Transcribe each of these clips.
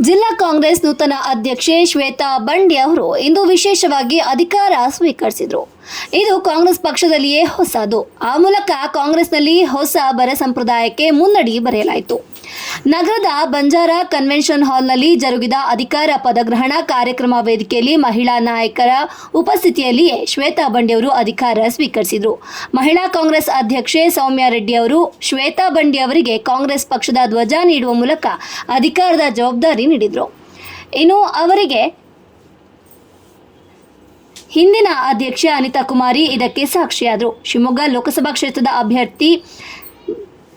ಜಿಲ್ಲಾ ಕಾಂಗ್ರೆಸ್ ನೂತನ ಅಧ್ಯಕ್ಷೆ ಶ್ವೇತಾ ಬಂಡಿ ಅವರು ಇಂದು ವಿಶೇಷವಾಗಿ ಅಧಿಕಾರ ಸ್ವೀಕರಿಸಿದರು. ಇದು ಕಾಂಗ್ರೆಸ್ ಪಕ್ಷದಲ್ಲಿಯೇ ಹೊಸದು. ಆ ಮೂಲಕ ಕಾಂಗ್ರೆಸ್ನಲ್ಲಿ ಹೊಸ ಬರ ಸಂಪ್ರದಾಯಕ್ಕೆ ಮುನ್ನಡಿ ಬರೆಯಲಾಯಿತು. ನಗರದ ಬಂಜಾರ ಕನ್ವೆನ್ಷನ್ ಹಾಲ್ನಲ್ಲಿ ಜರುಗಿದ ಅಧಿಕಾರ ಪದಗ್ರಹಣ ಕಾರ್ಯಕ್ರಮ ವೇದಿಕೆಯಲ್ಲಿ ಮಹಿಳಾ ನಾಯಕರ ಉಪಸ್ಥಿತಿಯಲ್ಲಿಯೇ ಶ್ವೇತಾ ಬಂಡಿಯವರು ಅಧಿಕಾರ ಸ್ವೀಕರಿಸಿದರು. ಮಹಿಳಾ ಕಾಂಗ್ರೆಸ್ ಅಧ್ಯಕ್ಷೆ ಸೌಮ್ಯ ರೆಡ್ಡಿ ಅವರು, ಶ್ವೇತಾ ಬಂಡಿ ಅವರಿಗೆ ಕಾಂಗ್ರೆಸ್ ಪಕ್ಷದ ಧ್ವಜ ನೀಡುವ ಮೂಲಕ ಅಧಿಕಾರದ ಜವಾಬ್ದಾರಿ ನೀಡಿದರು. ಇನ್ನು ಅವರಿಗೆ ಹಿಂದಿನ ಅಧ್ಯಕ್ಷೆ ಅನಿತಾ ಕುಮಾರಿ ಇದಕ್ಕೆ ಸಾಕ್ಷಿಯಾದರು. ಶಿವಮೊಗ್ಗ ಲೋಕಸಭಾ ಕ್ಷೇತ್ರದ ಅಭ್ಯರ್ಥಿ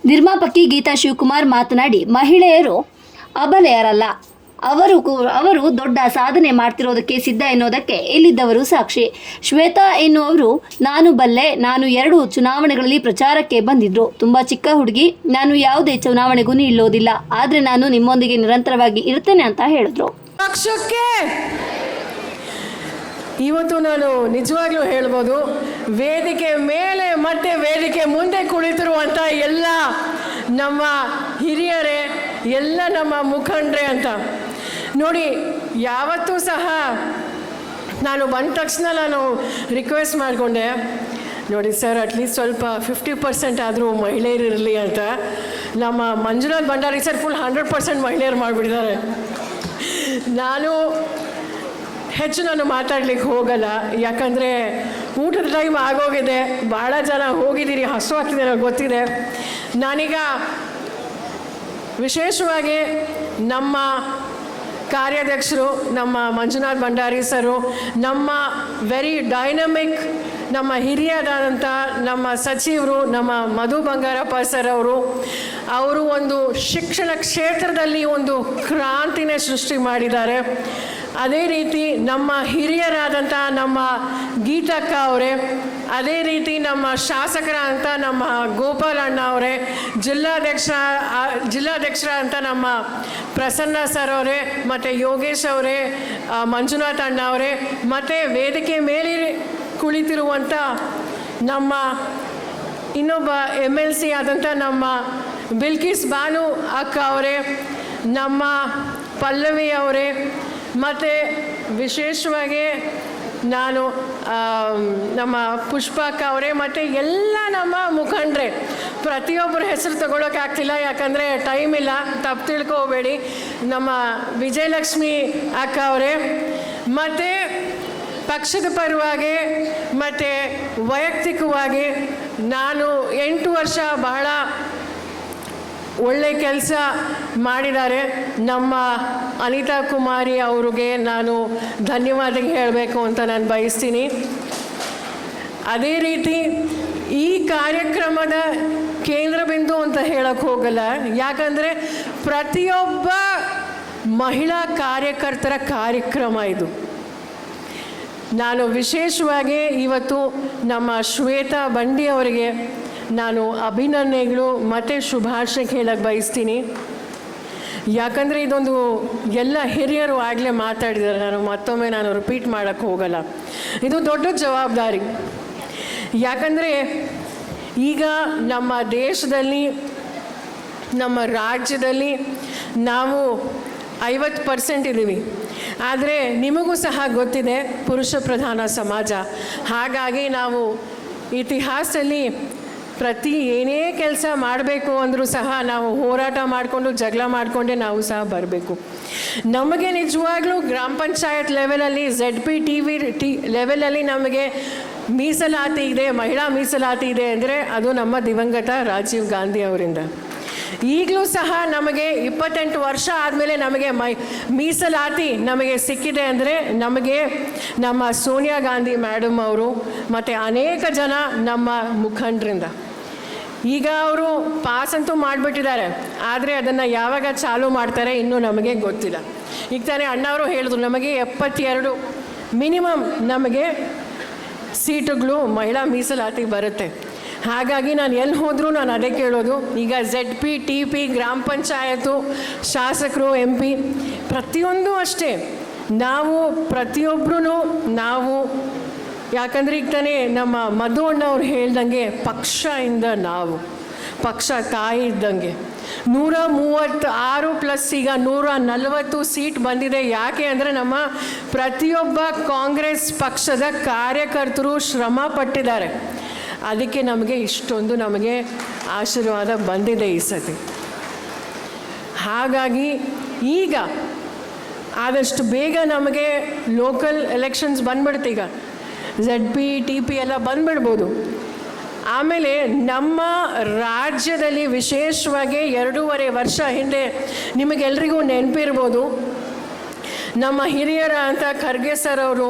ನಿರ್ಮಾಪಕಿ ಗೀತಾ ಶಿವಕುಮಾರ್ ಮಾತನಾಡಿ, ಮಹಿಳೆಯರು ಅಬಲೆಯರಲ್ಲ. ಅವರು ಅವರು ದೊಡ್ಡ ಸಾಧನೆ ಮಾಡ್ತಿರೋದಕ್ಕೆ ಸಿದ್ಧ ಎನ್ನುವುದಕ್ಕೆ ಇಲ್ಲಿದ್ದವರು ಸಾಕ್ಷಿ. ಶ್ವೇತಾ ಎನ್ನುವರು ನಾನು ಬಲ್ಲೆ, ನಾನು ಎರಡು ಚುನಾವಣೆಗಳಲ್ಲಿ ಪ್ರಚಾರಕ್ಕೆ ಬಂದಿದ್ರು. ತುಂಬಾ ಚಿಕ್ಕ ಹುಡುಗಿ, ನಾನು ಯಾವುದೇ ಚುನಾವಣೆಗೂ ನಿಲ್ಲೋದಿಲ್ಲ. ಆದ್ರೆ ನಾನು ನಿಮ್ಮೊಂದಿಗೆ ನಿರಂತರವಾಗಿ ಇರ್ತೇನೆ ಅಂತ ಹೇಳಿದ್ರು. ಇವತ್ತು ನಾನು ನಿಜವಾಗ್ಲೂ ಹೇಳ್ಬೋದು, ವೇದಿಕೆ ಮೇಲೆ ಮತ್ತೆ ವೇದಿಕೆ ಮುಂದೆ ಕುಳಿತಿರುವಂತ ಎಲ್ಲ ನಮ್ಮ ಹಿರಿಯರೇ, ಎಲ್ಲ ನಮ್ಮ ಮುಖಂಡ್ರೆ ಅಂತ. ನೋಡಿ, ಯಾವತ್ತೂ ಸಹ ನಾನು ಬಂದ ತಕ್ಷಣ ನಾನು ರಿಕ್ವೆಸ್ಟ್ ಮಾಡಿಕೊಂಡೆ, ನೋಡಿ ಸರ್ ಅಟ್ಲೀಸ್ಟ್ ಸ್ವಲ್ಪ ಫಿಫ್ಟಿ ಪರ್ಸೆಂಟ್ ಆದರೂ ಮಹಿಳೆಯರು ಇರಲಿ ಅಂತ. ನಮ್ಮ Manjunath Bhandari sir full hundred percent ಮಹಿಳೆಯರು ಮಾಡಿಬಿಟ್ಟಿದ್ದಾರೆ. ನಾನು ಹೆಚ್ಚು ನಾನು ಮಾತಾಡ್ಲಿಕ್ಕೆ ಹೋಗಲ್ಲ. ಯಾಕಂದರೆ ಊಟದ ಟೈಮ್ ಆಗೋಗಿದೆ. ಭಾಳ ಜನ ಹೋಗಿದ್ದೀರಿ, ಹಸು ಆಗ್ತಿದೆ ನನಗೆ ಗೊತ್ತಿದೆ. ನಾನೀಗ ವಿಶೇಷವಾಗಿ ನಮ್ಮ ಕಾರ್ಯಾಧ್ಯಕ್ಷರು, ನಮ್ಮ ಮಂಜುನಾಥ್ ಭಂಡಾರಿ ಸರು, ನಮ್ಮ ವೆರಿ ಡೈನಮಿಕ್ ನಮ್ಮ ಹಿರಿಯರಾದಂಥ ನಮ್ಮ ಸಚಿವರು, ನಮ್ಮ ಮಧು ಬಂಗಾರಪ್ಪ ಸರ್ ಅವರು ಅವರು ಒಂದು ಶಿಕ್ಷಣ ಕ್ಷೇತ್ರದಲ್ಲಿ ಒಂದು ಕ್ರಾಂತಿನೇ ಸೃಷ್ಟಿ ಮಾಡಿದ್ದಾರೆ. ಅದೇ ರೀತಿ ನಮ್ಮ ಹಿರಿಯರಾದಂಥ ನಮ್ಮ ಗೀತಕ್ಕ ಅವರೇ, ಅದೇ ರೀತಿ ನಮ್ಮ ಶಾಸಕರ ನಮ್ಮ ಗೋಪಾಲ್ ಅಣ್ಣ ಅವರೇ, ಜಿಲ್ಲಾಧ್ಯಕ್ಷ ಜಿಲ್ಲಾಧ್ಯಕ್ಷರ ಅಂತ ನಮ್ಮ ಪ್ರಸನ್ನ ಸರ್ ಅವರೇ, ಮತ್ತು ಯೋಗೇಶ್ ಅವರೇ ಮಂಜುನಾಥ್ ಅಣ್ಣ ಅವರೇ, ಮತ್ತು ವೇದಿಕೆ ಮೇಲೆ ಕುಳಿತಿರುವಂಥ ನಮ್ಮ ಇನ್ನೊಬ್ಬ ಎಂ ಎಲ್ ಸಿ ಆದಂಥ ನಮ್ಮ ಬಿಲ್ಕಿಸ್ ಬಾನು ಅಕ್ಕ ಅವರೇ, ನಮ್ಮ ಪಲ್ಲವಿ ಅವರೇ ಮತ್ತು ವಿಶೇಷವಾಗಿ ನಾನು ನಮ್ಮ ಪುಷ್ಪಕ್ಕ ಅವರೇ, ಮತ್ತು ಎಲ್ಲ ನಮ್ಮ ಮುಖಂಡ್ರೆ ಪ್ರತಿಯೊಬ್ಬರ ಹೆಸರು ತಗೊಳ್ಳೋಕೆ ಆಗ್ತಿಲ್ಲ, ಯಾಕಂದರೆ ಟೈಮ್ ಇಲ್ಲ, ತಪ್ಪು ತಿಳ್ಕೋಬೇಡಿ. ನಮ್ಮ ವಿಜಯಲಕ್ಷ್ಮಿ ಅಕ್ಕ ಅವರೇ, ಮತ್ತು ಪಕ್ಷದ ಪರವಾಗಿ, ಮತ್ತು ವೈಯಕ್ತಿಕವಾಗಿ ನಾನು ಎಂಟು ವರ್ಷ ಬಹಳ ಒಳ್ಳೆ ಕೆಲಸ ಮಾಡಿದ್ದಾರೆ. ನಮ್ಮ ಅನಿತಾ ಕುಮಾರಿ ಅವ್ರಿಗೆ ನಾನು ಧನ್ಯವಾದ ಹೇಳಬೇಕು ಅಂತ ನಾನು ಬಯಸ್ತೀನಿ. ಅದೇ ರೀತಿ ಈ ಕಾರ್ಯಕ್ರಮದ ಕೇಂದ್ರ ಬಿಂದು ಅಂತ ಹೇಳಕ್ಕೆ ಹೋಗಲ್ಲ. ಯಾಕಂದರೆ ಪ್ರತಿಯೊಬ್ಬ ಮಹಿಳಾ ಕಾರ್ಯಕರ್ತರ ಕಾರ್ಯಕ್ರಮ ಇದು. ನಾನು ವಿಶೇಷವಾಗಿ ಇವತ್ತು ನಮ್ಮ ಶ್ವೇತಾ ಬಂಡಿ ಅವರಿಗೆ ನಾನು ಅಭಿನಂದನೆಗಳು, ಮತ್ತು ಶುಭಾಶಯ ಹೇಳಕ್ಕೆ ಬಯಸ್ತೀನಿ. ಯಾಕಂದರೆ ಇದೊಂದು ಎಲ್ಲ ಹಿರಿಯರು ಆಗಲೇ ಮಾತಾಡಿದ್ದಾರೆ, ನಾನು ಮತ್ತೊಮ್ಮೆ ನಾನು ರಿಪೀಟ್ ಮಾಡೋಕ್ಕೆ ಹೋಗಲ್ಲ. ಇದು ದೊಡ್ಡ ಜವಾಬ್ದಾರಿ. ಯಾಕಂದರೆ ಈಗ ನಮ್ಮ ದೇಶದಲ್ಲಿ, ನಮ್ಮ ರಾಜ್ಯದಲ್ಲಿ ನಾವು ಐವತ್ತು ಪರ್ಸೆಂಟ್ ಇದ್ದೀವಿ. ಆದರೆ ನಿಮಗೂ ಸಹ ಗೊತ್ತಿದೆ, ಪುರುಷ ಪ್ರಧಾನ ಸಮಾಜ. ಹಾಗಾಗಿ ನಾವು ಇತಿಹಾಸದಲ್ಲಿ ಪ್ರತಿ ಏನೇ ಕೆಲಸ ಮಾಡಬೇಕು ಅಂದರೂ ಸಹ ನಾವು ಹೋರಾಟ ಮಾಡಿಕೊಂಡು, ಜಗಳ ಮಾಡಿಕೊಂಡೇ ನಾವು ಸಹ ಬರಬೇಕು. ನಮಗೆ ನಿಜವಾಗ್ಲೂ ಗ್ರಾಮ ಪಂಚಾಯತ್ ಲೆವೆಲಲ್ಲಿ Z P T V T ಲೆವೆಲಲ್ಲಿ ನಮಗೆ ಮೀಸಲಾತಿ ಇದೆ, ಮಹಿಳಾ ಮೀಸಲಾತಿ ಇದೆ ಅಂದರೆ ಅದು ನಮ್ಮ ದಿವಂಗತ ರಾಜೀವ್ ಗಾಂಧಿ ಅವರಿಂದ. ಈಗಲೂ ಸಹ ನಮಗೆ ಇಪ್ಪತ್ತೆಂಟು ವರ್ಷ ಆದಮೇಲೆ ನಮಗೆ ಮೈ ಮೀಸಲಾತಿ ನಮಗೆ ಸಿಕ್ಕಿದೆ ಅಂದರೆ ನಮಗೆ ನಮ್ಮ ಸೋನಿಯಾ ಗಾಂಧಿ ಮೇಡಮ್ ಅವರು ಮತ್ತು ಅನೇಕ ಜನ ನಮ್ಮ ಮುಖಂಡರಿಂದ. ಈಗ ಅವರು ಪಾಸ್ ಅಂತೂ ಮಾಡಿಬಿಟ್ಟಿದ್ದಾರೆ, ಆದರೆ ಅದನ್ನು ಯಾವಾಗ ಚಾಲೂ ಮಾಡ್ತಾರೆ ಇನ್ನೂ ನಮಗೆ ಗೊತ್ತಿಲ್ಲ. ಈಗ ತಾನೇ ಅಣ್ಣವರು ಹೇಳಿದ್ರು, ನಮಗೆ ಎಪ್ಪತ್ತೆರಡು ಮಿನಿಮಮ್ ನಮಗೆ ಸೀಟುಗಳು ಮಹಿಳಾ ಮೀಸಲಾತಿ ಬರುತ್ತೆ. ಹಾಗಾಗಿ ನಾನು ಎಲ್ಲಿ ಹೋದರೂ ನಾನು ಅದೇ ಕೇಳೋದು. ಈಗ ಝೆಡ್ ಪಿ ಟಿ ಪಿ ಗ್ರಾಮ ಪಂಚಾಯತು, ಶಾಸಕರು ಎಂ ಪಿ ಪ್ರತಿಯೊಂದು ಅಷ್ಟೇ. ನಾವು ಪ್ರತಿಯೊಬ್ಬರೂ ನಾವು, ಯಾಕಂದ್ರೆ ಈಗ ತಾನೇ ನಮ್ಮ ಮಧು ಅಣ್ಣವ್ರು ಹೇಳ್ದಂಗೆ ಪಕ್ಷ ಇಂದ ನಾವು, ಪಕ್ಷ ತಾಯಿ ಇದ್ದಂಗೆ. ನೂರ ಮೂವತ್ತು ಆರು ಪ್ಲಸ್ ಈಗ ನೂರ ನಲವತ್ತು ಸೀಟ್ ಬಂದಿದೆ. ಯಾಕೆ ಅಂದರೆ ನಮ್ಮ ಪ್ರತಿಯೊಬ್ಬ ಕಾಂಗ್ರೆಸ್ ಪಕ್ಷದ ಕಾರ್ಯಕರ್ತರು ಶ್ರಮ ಪಟ್ಟಿದ್ದಾರೆ. ಅದಕ್ಕೆ ನಮಗೆ ಇಷ್ಟೊಂದು ನಮಗೆ ಆಶೀರ್ವಾದ ಬಂದಿದೆ ಈ ಸತಿ. ಹಾಗಾಗಿ ಈಗ ಆದಷ್ಟು ಬೇಗ ನಮಗೆ ಲೋಕಲ್ ಎಲೆಕ್ಷನ್ಸ್ ಬಂದ್ಬಿಡುತ್ತೆ ಈಗ. ಝಡ್ ಪಿ ಟಿ ಪಿ ಎಲ್ಲ ಬಂದ್ಬಿಡ್ಬೋದು. ಆಮೇಲೆ ನಮ್ಮ ರಾಜ್ಯದಲ್ಲಿ ವಿಶೇಷವಾಗಿ ಎರಡೂವರೆ ವರ್ಷ ಹಿಂದೆ ನಿಮಗೆಲ್ರಿಗೂ ನೆನಪಿರ್ಬೋದು. ನಮ್ಮ ಹಿರಿಯರ ಅಂತ ಖರ್ಗೆ ಸರ್ ಅವರು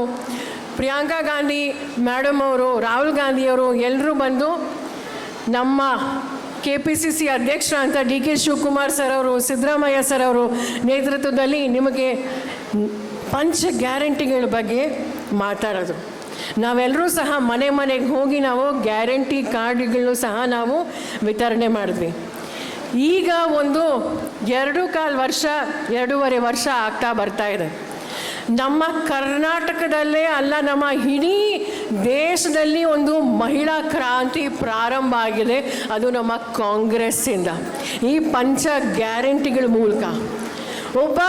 ಪ್ರಿಯಾಂಕಾ ಗಾಂಧಿ ಮೇಡಮ್ ಅವರು, ರಾಹುಲ್ ಗಾಂಧಿಯವರು ಎಲ್ಲರೂ ಬಂದು ನಮ್ಮ ಕೆ ಪಿ ಸಿ ಸಿ ಅಧ್ಯಕ್ಷರ ಅಂತ ಡಿ ಕೆ ಶಿವಕುಮಾರ್ ಸರ್ ಅವರು, ಸಿದ್ದರಾಮಯ್ಯ ಸರ್ ಅವರು ನೇತೃತ್ವದಲ್ಲಿ ನಿಮಗೆ ಪಂಚ ಗ್ಯಾರಂಟಿಗಳ ಬಗ್ಗೆ ಮಾತಾಡೋದು. ನಾವೆಲ್ಲರೂ ಸಹ ಮನೆ ಮನೆಗೆ ಹೋಗಿ ನಾವು ಗ್ಯಾರಂಟಿ ಕಾರ್ಡ್ಗಳನ್ನು ಸಹ ನಾವು ವಿತರಣೆ ಮಾಡಿದ್ವಿ. ಈಗ ಒಂದು ಎರಡು ಕಾಲು ವರ್ಷ, ಎರಡೂವರೆ ವರ್ಷ ಆಗ್ತಾ ಬರ್ತಾ ಇದೆ. ನಮ್ಮ ಕರ್ನಾಟಕದಲ್ಲೇ ಅಲ್ಲ, ನಮ್ಮ ಇಡೀ ದೇಶದಲ್ಲಿ ಒಂದು ಮಹಿಳಾ ಕ್ರಾಂತಿ ಪ್ರಾರಂಭ ಆಗಿದೆ. ಅದು ನಮ್ಮ ಕಾಂಗ್ರೆಸ್ಸಿಂದ. ಈ ಪಂಚ ಗ್ಯಾರಂಟಿಗಳ ಮೂಲಕ. ಒಬ್ಬ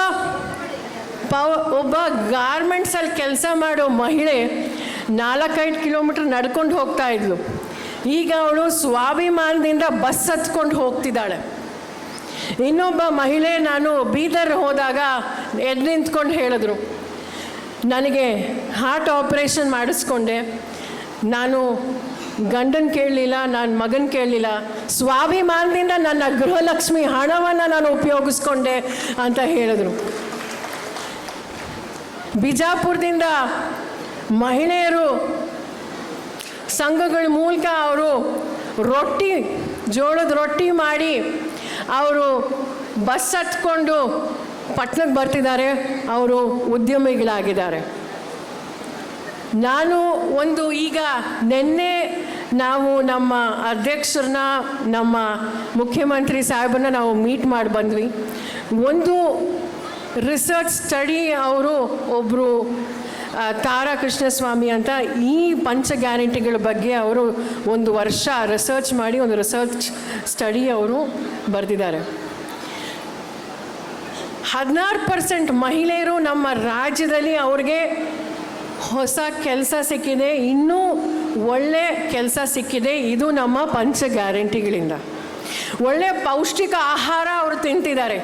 ಪವ, ಒಬ್ಬ ಗಾರ್ಮೆಂಟ್ಸಲ್ಲಿ ಕೆಲಸ ಮಾಡೋ ಮಹಿಳೆ ನಾಲ್ಕೈದು ಕಿಲೋಮೀಟ್ರ್ ನಡ್ಕೊಂಡು ಹೋಗ್ತಾ ಇದ್ಲು. ಈಗ ಅವಳು ಸ್ವಾಭಿಮಾನದಿಂದ ಬಸ್ ಹತ್ಕೊಂಡು ಹೋಗ್ತಿದ್ದಾಳೆ. ಇನ್ನೊಬ್ಬ ಮಹಿಳೆ ನಾನು ಬೀದರ್ ಹೋದಾಗ ಎದ್ದು ನಿಂತ್ಕೊಂಡು ಹೇಳಿದ್ರು ನನಗೆ ಹಾರ್ಟ್ ಆಪ್ರೇಷನ್ ಮಾಡಿಸ್ಕೊಂಡೆ. ನಾನು ಗಂಡನ ಕೇಳಲಿಲ್ಲ, ನಾನು ಮಗನ ಕೇಳಲಿಲ್ಲ. ಸ್ವಾಭಿಮಾನದಿಂದ ನನ್ನ ಗೃಹಲಕ್ಷ್ಮಿ ಹಣವನ್ನು ನಾನು ಉಪಯೋಗಿಸ್ಕೊಂಡೆ ಅಂತ ಹೇಳಿದ್ರು. ಬಿಜಾಪುರದಿಂದ ಮಹಿಳೆಯರು ಸಂಘಗಳ ಮೂಲಕ ಅವರು ರೊಟ್ಟಿ, ಜೋಳದ ರೊಟ್ಟಿ ಮಾಡಿ ಅವರು ಬಸ್ ಹತ್ಕೊಂಡು ಪಟ್ಟಣಕ್ಕೆ ಬರ್ತಿದ್ದಾರೆ, ಅವರು ಉದ್ಯಮಿಗಳಾಗಿದ್ದಾರೆ. ನಾನು ಒಂದು ಈಗ ನಿನ್ನೆ ನಾವು ನಮ್ಮ ಅಧ್ಯಕ್ಷರನ್ನ, ನಮ್ಮ ಮುಖ್ಯಮಂತ್ರಿ ಸಾಹೇಬನ್ನ ನಾವು ಮೀಟ್ ಮಾಡಿ ಬಂದ್ವಿ. ಒಂದು ರಿಸರ್ಚ್ ಸ್ಟಡಿ ಅವರು ಒಬ್ಬರು ತಾರಾ ಕೃಷ್ಣಸ್ವಾಮಿ ಅಂತ ಈ ಪಂಚ ಗ್ಯಾರಂಟಿಗಳ ಬಗ್ಗೆ ಅವರು ಒಂದು ವರ್ಷ ರಿಸರ್ಚ್ ಮಾಡಿ, ಒಂದು ರಿಸರ್ಚ್ ಸ್ಟಡಿ ಅವರು ಬರೆದಿದ್ದಾರೆ. ಹದಿನಾರು ಪರ್ಸೆಂಟ್ ಮಹಿಳೆಯರು ನಮ್ಮ ರಾಜ್ಯದಲ್ಲಿ ಅವ್ರಿಗೆ ಹೊಸ ಕೆಲಸ ಸಿಕ್ಕಿದೆ, ಇನ್ನೂ ಒಳ್ಳೆ ಕೆಲಸ ಸಿಕ್ಕಿದೆ. ಇದು ನಮ್ಮ ಪಂಚ ಗ್ಯಾರಂಟಿಗಳಿಂದ. ಒಳ್ಳೆ ಪೌಷ್ಟಿಕ ಆಹಾರ ಅವರು ತಿಂತಿದ್ದಾರೆ.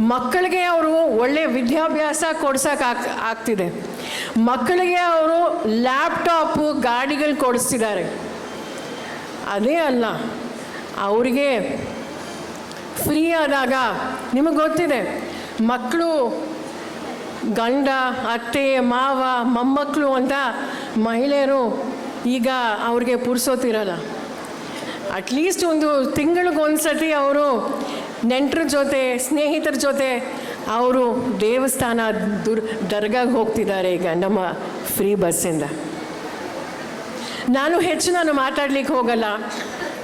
ಮಕ್ಕಳಿಗೆ ಅವರು ಒಳ್ಳೆ ವಿದ್ಯಾಭ್ಯಾಸ ಕೊಡ್ಸೋಕೆ ಆಗ್, ಆಗ್ತಿದೆ. ಮಕ್ಕಳಿಗೆ ಅವರು ಲ್ಯಾಪ್ಟಾಪು, ಗಾಡಿಗಳು ಕೊಡಿಸ್ತಿದ್ದಾರೆ. ಅದೇ ಅಲ್ಲ, ಅವರಿಗೆ ಫ್ರೀ ಆದಾಗ ನಿಮಗೆ ಗೊತ್ತಿದೆ ಮಕ್ಕಳು, ಗಂಡ, ಅತ್ತೆ, ಮಾವ, ಮೊಮ್ಮಕ್ಕಳು ಅಂತ ಮಹಿಳೆಯರು ಈಗ ಅವ್ರಿಗೆ ಪುರ್ಸೋತಿರಲ್ಲ. ಅಟ್ಲೀಸ್ಟ್ ಒಂದು ತಿಂಗಳಿಗೊಂದ್ಸತಿ ಅವರು ನೆಂಟರ ಜೊತೆ, ಸ್ನೇಹಿತರ ಜೊತೆ ಅವರು ದೇವಸ್ಥಾನ ದುರ್, ದರ್ಗಾಗೆ ಹೋಗ್ತಿದ್ದಾರೆ ಈಗ ನಮ್ಮ ಫ್ರೀ ಬಸ್ಸಿಂದ ನಾನು ಹೆಚ್ಚು ನಾನು ಮಾತಾಡ್ಲಿಕ್ಕೆ ಹೋಗಲ್ಲ.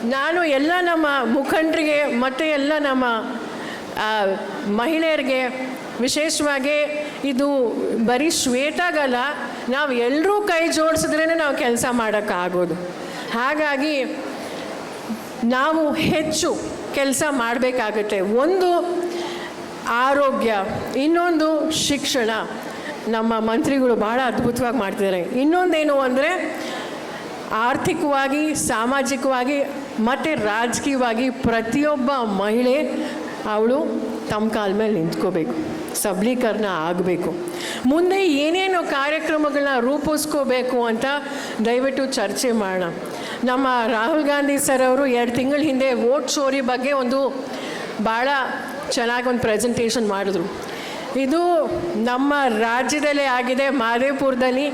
ನಾನು ಎಲ್ಲ ನಮ್ಮ ಮುಖಂಡರಿಗೆ ಮತ್ತು ಎಲ್ಲ ನಮ್ಮ ಮಹಿಳೆಯರಿಗೆ ವಿಶೇಷವಾಗಿ ಇದು ಬರೀ ಶ್ವೇತಾಗಲ್ಲ, ನಾವು ಎಲ್ಲರೂ ಕೈ ಜೋಡಿಸಿದ್ರೇ ನಾವು ಕೆಲಸ ಮಾಡೋಕ್ಕಾಗೋದು. ಹಾಗಾಗಿ ನಾವು ಹೆಚ್ಚು ಕೆಲಸ ಮಾಡಬೇಕಾಗತ್ತೆ. ಒಂದು ಆರೋಗ್ಯ, ಇನ್ನೊಂದು ಶಿಕ್ಷಣ. ನಮ್ಮ ಮಂತ್ರಿಗಳು ಭಾಳ ಅದ್ಭುತವಾಗಿ ಮಾಡ್ತಿದ್ದಾರೆ. ಇನ್ನೊಂದೇನು ಅಂದರೆ ಆರ್ಥಿಕವಾಗಿ, ಸಾಮಾಜಿಕವಾಗಿ, ಮತ್ತು ರಾಜಕೀಯವಾಗಿ ಪ್ರತಿಯೊಬ್ಬ ಮಹಿಳೆ ಅವಳು ತಮ್ಮ ಕಾಲ ಮೇಲೆ ನಿಂತ್ಕೋಬೇಕು. ಸಬಲೀಕರಣ ಆಗಬೇಕು. ಮುಂದೆ ಏನೇನು ಕಾರ್ಯಕ್ರಮಗಳನ್ನ ರೂಪಿಸ್ಕೋಬೇಕು ಅಂತ ದಯವಿಟ್ಟು ಚರ್ಚೆ ಮಾಡೋಣ. ನಮ್ಮ ರಾಹುಲ್ ಗಾಂಧಿ ಸರ್ ಅವರು ಎರಡು ತಿಂಗಳ ಹಿಂದೆ ವೋಟ್ ಚೋರಿ ಬಗ್ಗೆ ಒಂದು ಭಾಳ ಚೆನ್ನಾಗಿ ಒಂದು ಪ್ರೆಸೆಂಟೇಷನ್ ಮಾಡಿದ್ರು. ಇದು ನಮ್ಮ ರಾಜ್ಯದಲ್ಲೇ ಆಗಿದೆ, ಮಾದೇಪುರದಲ್ಲಿ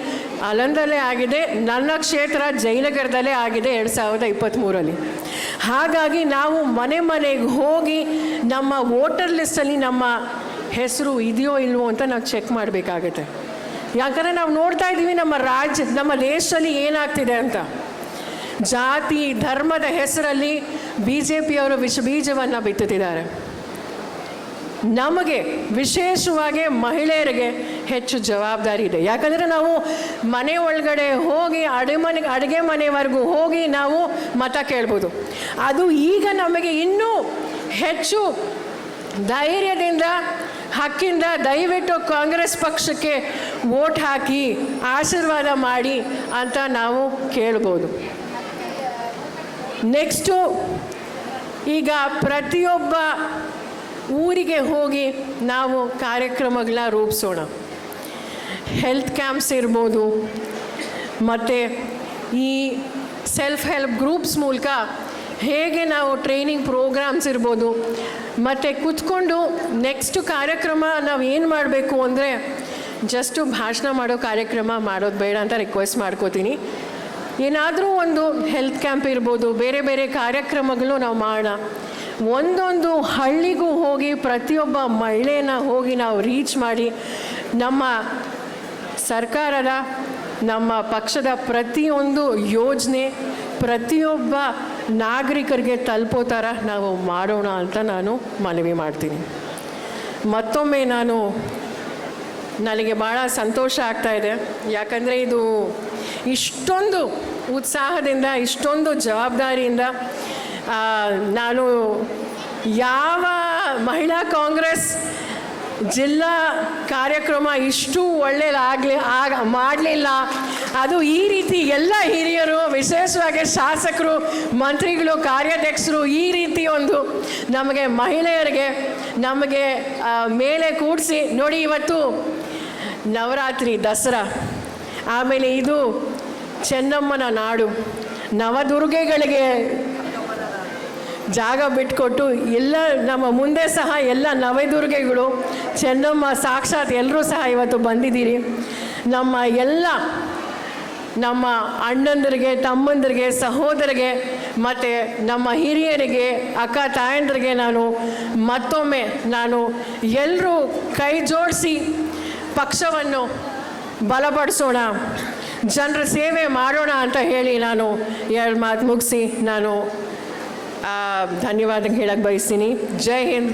ಅಲಂದಲ್ಲೇ ಆಗಿದೆ, ನನ್ನ ಕ್ಷೇತ್ರ ಜಯನಗರದಲ್ಲೇ ಆಗಿದೆ ಎರಡು ಸಾವಿರದ ಇಪ್ಪತ್ತ್ಮೂರರಲ್ಲಿ ಹಾಗಾಗಿ ನಾವು ಮನೆ ಮನೆಗೆ ಹೋಗಿ ನಮ್ಮ ವೋಟರ್ ಲಿಸ್ಟಲ್ಲಿ ನಮ್ಮ ಹೆಸರು ಇದೆಯೋ ಇಲ್ವೋ ಅಂತ ನಾವು ಚೆಕ್ ಮಾಡಬೇಕಾಗತ್ತೆ. ಯಾಕಂದರೆ ನಾವು ನೋಡ್ತಾ ಇದ್ದೀವಿ ನಮ್ಮ ರಾಜ್ಯ, ನಮ್ಮ ದೇಶದಲ್ಲಿ ಏನಾಗ್ತಿದೆ ಅಂತ. ಜಾತಿ, ಧರ್ಮದ ಹೆಸರಲ್ಲಿ ಬಿ ಜೆ ಪಿಯವರು ವಿಷ ಬೀಜವನ್ನು ಬಿತ್ತುತ್ತಿದ್ದಾರೆ. ನಮಗೆ ವಿಶೇಷವಾಗಿ ಮಹಿಳೆಯರಿಗೆ ಹೆಚ್ಚು ಜವಾಬ್ದಾರಿ ಇದೆ. ಯಾಕಂದರೆ ನಾವು ಮನೆ ಒಳಗಡೆ ಹೋಗಿ ಅಡುಗೆ ಮನೆ ಅಡುಗೆ ಮನೆವರೆಗೂ ಹೋಗಿ ನಾವು ಮತ ಕೇಳ್ಬೋದು. ಅದು ಈಗ ನಮಗೆ ಇನ್ನೂ ಹೆಚ್ಚು ಧೈರ್ಯದಿಂದ, ಹಕ್ಕಿಂದ ದಯವಿಟ್ಟು ಕಾಂಗ್ರೆಸ್ ಪಕ್ಷಕ್ಕೆ ವೋಟ್ ಹಾಕಿ ಆಶೀರ್ವಾದ ಮಾಡಿ ಅಂತ ನಾವು ಕೇಳ್ಬೋದು. ನೆಕ್ಸ್ಟು ಈಗ ಪ್ರತಿಯೊಬ್ಬ ಊರಿಗೆ ಹೋಗಿ ನಾವು ಕಾರ್ಯಕ್ರಮಗಳನ್ನ ರೂಪಿಸೋಣ. ಹೆಲ್ತ್ ಕ್ಯಾಂಪ್ಸ್ ಇರ್ಬೋದು, ಮತ್ತು ಈ ಸೆಲ್ಫ್ ಹೆಲ್ಪ್ ಗ್ರೂಪ್ಸ್ ಮೂಲಕ ಹೇಗೆ ನಾವು ಟ್ರೈನಿಂಗ್ ಪ್ರೋಗ್ರಾಮ್ಸ್ ಇರ್ಬೋದು, ಮತ್ತು ಕೂತ್ಕೊಂಡು ನೆಕ್ಸ್ಟ್ ಕಾರ್ಯಕ್ರಮ ನಾವು ಏನು ಮಾಡಬೇಕು ಅಂದರೆ ಜಸ್ಟು ಭಾಷಣ ಮಾಡೋ ಕಾರ್ಯಕ್ರಮ ಮಾಡೋದು ಬೇಡ ಅಂತ ರಿಕ್ವೆಸ್ಟ್ ಮಾಡ್ಕೋತೀನಿ. ಏನಾದರೂ ಒಂದು ಹೆಲ್ತ್ ಕ್ಯಾಂಪ್ ಇರ್ಬೋದು, ಬೇರೆ ಬೇರೆ ಕಾರ್ಯಕ್ರಮಗಳು ನಾವು ಮಾಡೋಣ. ಒಂದೊಂದು ಹಳ್ಳಿಗೂ ಹೋಗಿ ಪ್ರತಿಯೊಬ್ಬ ಮಹಿಳೆಯನ್ನು ಹೋಗಿ ನಾವು ರೀಚ್ ಮಾಡಿ ನಮ್ಮ ಸರ್ಕಾರದ, ನಮ್ಮ ಪಕ್ಷದ ಪ್ರತಿಯೊಂದು ಯೋಜನೆ ಪ್ರತಿಯೊಬ್ಬ ನಾಗರಿಕರಿಗೆ ತಲುಪೋ ಥರ ನಾವು ಮಾಡೋಣ ಅಂತ ನಾನು ಮನವಿ ಮಾಡ್ತೀನಿ. ಮತ್ತೊಮ್ಮೆ ನಾನು ನನಗೆ ಭಾಳ ಸಂತೋಷ ಆಗ್ತಾ ಇದೆ. ಯಾಕಂದರೆ ಇದು ಇಷ್ಟೊಂದು ಉತ್ಸಾಹದಿಂದ, ಇಷ್ಟೊಂದು ಜವಾಬ್ದಾರಿಯಿಂದ ನಾನು ಯಾವ ಮಹಿಳಾ ಕಾಂಗ್ರೆಸ್ ಜಿಲ್ಲಾ ಕಾರ್ಯಕ್ರಮ ಇಷ್ಟು ಒಳ್ಳೆಯದಾಗಲಿ ಆಗ, ಮಾಡಲಿಲ್ಲ. ಅದು ಈ ರೀತಿ ಎಲ್ಲ ಹಿರಿಯರು, ವಿಶೇಷವಾಗಿ ಶಾಸಕರು, ಮಂತ್ರಿಗಳು, ಕಾರ್ಯಾಧ್ಯಕ್ಷರು ಈ ರೀತಿ ಒಂದು ನಮಗೆ ಮಹಿಳೆಯರಿಗೆ ನಮಗೆ ಮೇಲೆ ಕೂಡಿಸಿ. ನೋಡಿ, ಇವತ್ತು ನವರಾತ್ರಿ ದಸರಾ. ಆಮೇಲೆ ಇದು ಚೆನ್ನಮ್ಮನ ನಾಡು. ನವದುರ್ಗೆಗಳಿಗೆ ಜಾಗ ಬಿಟ್ಕೊಟ್ಟು ಎಲ್ಲ ನಮ್ಮ ಮುಂದೆ ಸಹ ಎಲ್ಲ ನವದುರ್ಗೆಗಳು, ಚೆನ್ನಮ್ಮ, ಸಾಕ್ಷಾತ್ ಎಲ್ಲರೂ ಸಹ ಇವತ್ತು ಬಂದಿದ್ದೀರಿ. ನಮ್ಮ ಎಲ್ಲ ನಮ್ಮ ಅಣ್ಣಂದರಿಗೆ, ತಮ್ಮಂದರಿಗೆ, ಸಹೋದರಿಗೆ, ಮತ್ತು ನಮ್ಮ ಹಿರಿಯರಿಗೆ, ಅಕ್ಕ ತಾಯಂದ್ರಿಗೆ ನಾನು ಮತ್ತೊಮ್ಮೆ ನಾನು ಎಲ್ಲರೂ ಕೈ ಜೋಡಿಸಿ ಪಕ್ಷವನ್ನು ಬಲಪಡಿಸೋಣ, ಜನರ ಸೇವೆ ಮಾಡೋಣ ಅಂತ ಹೇಳಿ ನಾನು ಎರಡು ಮಾತು ಮುಗಿಸಿ ನಾನು ಧನ್ಯವಾದ ಹೇಳಕ್ಕೆ ಬಯಸ್ತೀನಿ. ಜೈ ಹಿಂದ್.